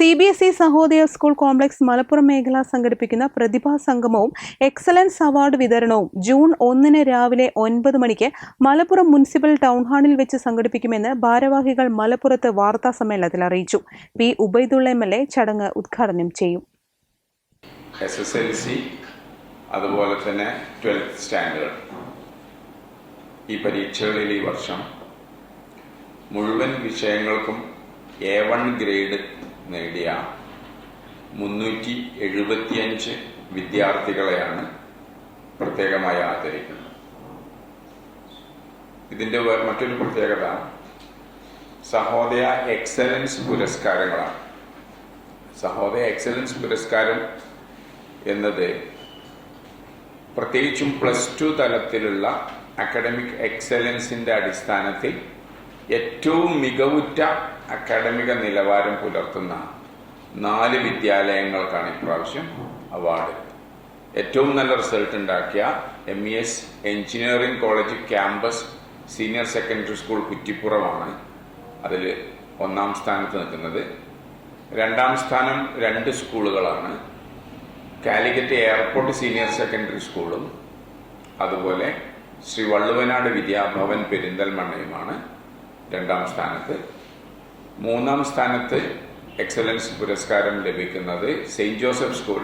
C B S E Sahodaya school complex Malappuram മേഖല സംഘടിപ്പിക്കുന്ന പ്രതിഭാ സംഗമവും എക്സലൻസ് അവാർഡ് വിതരണവും ജൂൺ ഒന്നിന് രാവിലെ ഒൻപത് മണിക്ക് മലപ്പുറം മുനിസിപ്പൽ ടൗൺ ഹാളിൽ വെച്ച് സംഘടിപ്പിക്കുമെന്ന് ഭാരവാഹികൾ മലപ്പുറത്ത് വാർത്താ സമ്മേളനത്തിൽ അറിയിച്ചു. P Ubaidullah M L A ചടങ്ങ് ഉദ്ഘാടനം ചെയ്യും. എസ് എസ് എൽ സി അതുപോലെ തന്നെ ട്വൽത്ത് സ്റ്റാൻഡേർഡ് ഈ പരീക്ഷകളിൽ ഈ വർഷം മുഴുവൻ വിഷയങ്ങൾക്കും എ വൺ ഗ്രേഡ് നേടിയ മുന്നൂറ്റി എഴുപത്തിയഞ്ച് വിദ്യാർത്ഥികളെയാണ് പ്രത്യേകമായി ആദരിക്കുന്നത്. ഇതിന്റെ മറ്റൊരു പ്രത്യേകത സഹോദയ എക്സലൻസ് പുരസ്കാരങ്ങളാണ്. സഹോദയ എക്സലൻസ് പുരസ്കാരം എന്നത് പ്രത്യേകിച്ചും പ്ലസ് ടു തലത്തിലുള്ള അക്കാഡമിക് എക്സലൻസിന്റെ അടിസ്ഥാനത്തിൽ ഏറ്റവും മികവുറ്റ അക്കാഡമിക നിലവാരം പുലർത്തുന്ന നാല് വിദ്യാലയങ്ങൾക്കാണ് ഇപ്രാവശ്യം അവാർഡ്. ഏറ്റവും നല്ല റിസൾട്ട് ഉണ്ടാക്കിയ M E S engineering college campus senior secondary school കുറ്റിപ്പുറമാണ് അതിൽ ഒന്നാം സ്ഥാനത്ത് നിൽക്കുന്നത്. രണ്ടാം സ്ഥാനം രണ്ട് സ്കൂളുകളാണ്. കാലിക്കറ്റ് എയർപോർട്ട് സീനിയർ സെക്കൻഡറി സ്കൂളും അതുപോലെ ശ്രീ വള്ളുവനാട് വിദ്യാഭവൻ പെരിന്തൽമണ്ണയുമാണ്. രണ്ടാം സ്ഥാനത്ത്. മൂന്നാം സ്ഥാനത്ത് എക്സലൻസ് പുരസ്കാരം ലഭിക്കുന്നത് സെയിന്റ് ജോസഫ് സ്കൂൾ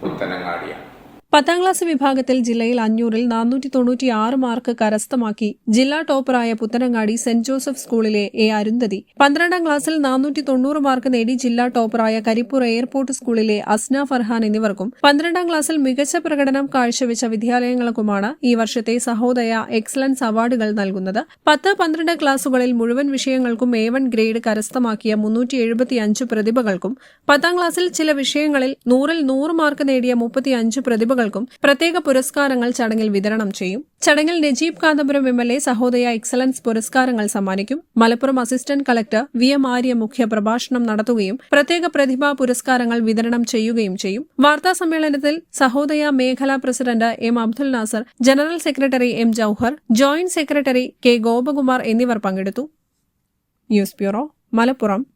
പുത്തനങ്ങാടിയാണ്. പത്താം ക്ലാസ് വിഭാഗത്തിൽ ജില്ലയിൽ അഞ്ഞൂറിൽ നാനൂറ്റി തൊണ്ണൂറ്റി ആറ് മാർക്ക് കരസ്ഥമാക്കി ജില്ലാ ടോപ്പറായ പുത്തനങ്ങാടി സെന്റ് ജോസഫ് സ്കൂളിലെ എ അരുന്ധതി. പന്ത്രണ്ടാം ക്ലാസ്സിൽ നാനൂറ്റി തൊണ്ണൂറ് മാർക്ക് നേടി ജില്ലാ ടോപ്പറായ കരിപ്പൂർ എയർപോർട്ട് സ്കൂളിലെ അസ്ന ഫർഹാൻ എന്നിവർക്കും പന്ത്രണ്ടാം ക്ലാസ്സിൽ മികച്ച പ്രകടനം കാഴ്ചവെച്ച വിദ്യാലയങ്ങൾക്കുമാണ് ഈ വർഷത്തെ സഹോദയ എക്സലൻസ് അവാർഡുകൾ നൽകുന്നത്. പത്ത് പന്ത്രണ്ട് ക്ലാസുകളിൽ മുഴുവൻ വിഷയങ്ങൾക്കും എ വൺ ഗ്രേഡ് കരസ്ഥമാക്കിയ മുന്നൂറ്റി എഴുപത്തിയഞ്ച് പ്രതിഭകൾക്കും പത്താം ക്ലാസ്സിൽ ചില വിഷയങ്ങളിൽ നൂറിൽ നൂറ് മാർക്ക് നേടിയ മുപ്പത്തിയഞ്ച് പ്രതിഭകൾക്കും പ്രത്യേക പുരസ്കാരങ്ങൾ ചടങ്ങിൽ വിതരണം ചെയ്യും. ചടങ്ങിൽ Najeeb Kanthapuram M L A Sahodaya excellence പുരസ്കാരങ്ങൾ സമ്മാനിക്കും. Malappuram assistant collector V M Arya മുഖ്യ പ്രഭാഷണം നടത്തുകയും പ്രത്യേക പ്രതിഭാ പുരസ്കാരങ്ങൾ വിതരണം ചെയ്യുകയും ചെയ്യും. വാർത്താ സമ്മേളനത്തിൽ സഹോദയ മേഖലാ president M Abdul Nasser general secretary M Jauhar joint secretary K Gopakumar എന്നിവർ പങ്കെടുത്തു. News bureau Malappuram.